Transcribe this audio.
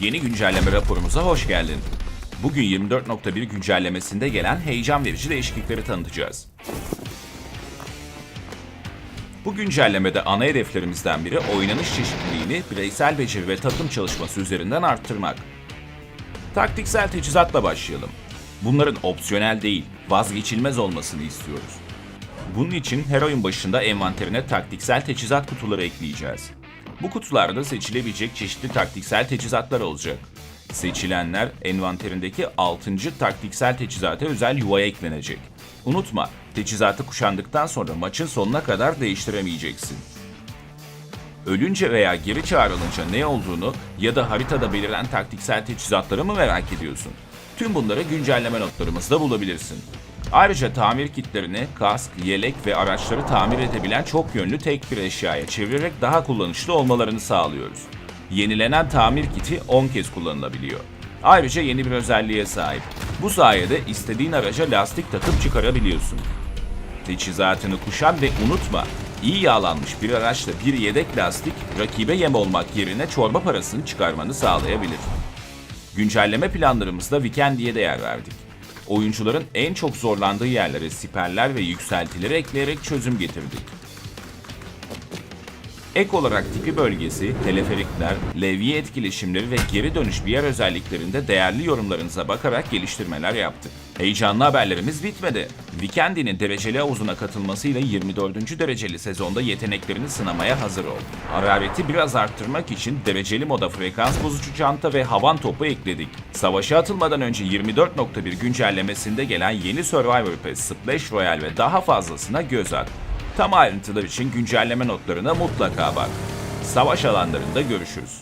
Yeni güncelleme raporumuza hoş geldin. Bugün 24.1 güncellemesinde gelen heyecan verici değişiklikleri tanıtacağız. Bu güncellemede ana hedeflerimizden biri oynanış çeşitliliğini bireysel beceri ve takım çalışması üzerinden arttırmak. Taktiksel teçhizatla başlayalım. Bunların opsiyonel değil, vazgeçilmez olmasını istiyoruz. Bunun için her oyun başında envanterine taktiksel teçhizat kutuları ekleyeceğiz. Bu kutularda seçilebilecek çeşitli taktiksel teçhizatlar olacak. Seçilenler envanterindeki 6. taktiksel teçhizata özel yuvaya eklenecek. Unutma, teçhizatı kuşandıktan sonra maçın sonuna kadar değiştiremeyeceksin. Ölünce veya geri çağrılınca ne olduğunu ya da haritada belirlen taktiksel teçhizatları mı merak ediyorsun? Tüm bunları güncelleme notlarımızda bulabilirsin. Ayrıca tamir kitlerini, kask, yelek ve araçları tamir edebilen çok yönlü tek bir eşyaya çevirerek daha kullanışlı olmalarını sağlıyoruz. Yenilenen tamir kiti 10 kez kullanılabiliyor. Ayrıca yeni bir özelliğe sahip. Bu sayede istediğin araca lastik takıp çıkarabiliyorsun. Teçhizatını kuşan ve unutma, iyi yağlanmış bir araçla bir yedek lastik rakibe yem olmak yerine çorba parasını çıkarmanı sağlayabilir. Güncelleme planlarımızda Weekend'ye de yer verdik. Oyuncuların en çok zorlandığı yerlere siperler ve yükseltileri ekleyerek çözüm getirdik. Ek olarak tipi bölgesi, teleferikler, levye etkileşimleri ve geri dönüş bir yer özelliklerinde değerli yorumlarınıza bakarak geliştirmeler yaptık. Heyecanlı haberlerimiz bitmedi. Weekend'in dereceli havuzuna katılmasıyla 24. dereceli sezonda yeteneklerini sınamaya hazır ol. Harareti biraz arttırmak için dereceli moda frekans bozucu çanta ve havan topu ekledik. Savaşa atılmadan önce 24.1 güncellemesinde gelen yeni Survivor Pass, Splash Royale ve daha fazlasına göz at. Tam ayrıntılar için güncelleme notlarına mutlaka bak. Savaş alanlarında görüşürüz.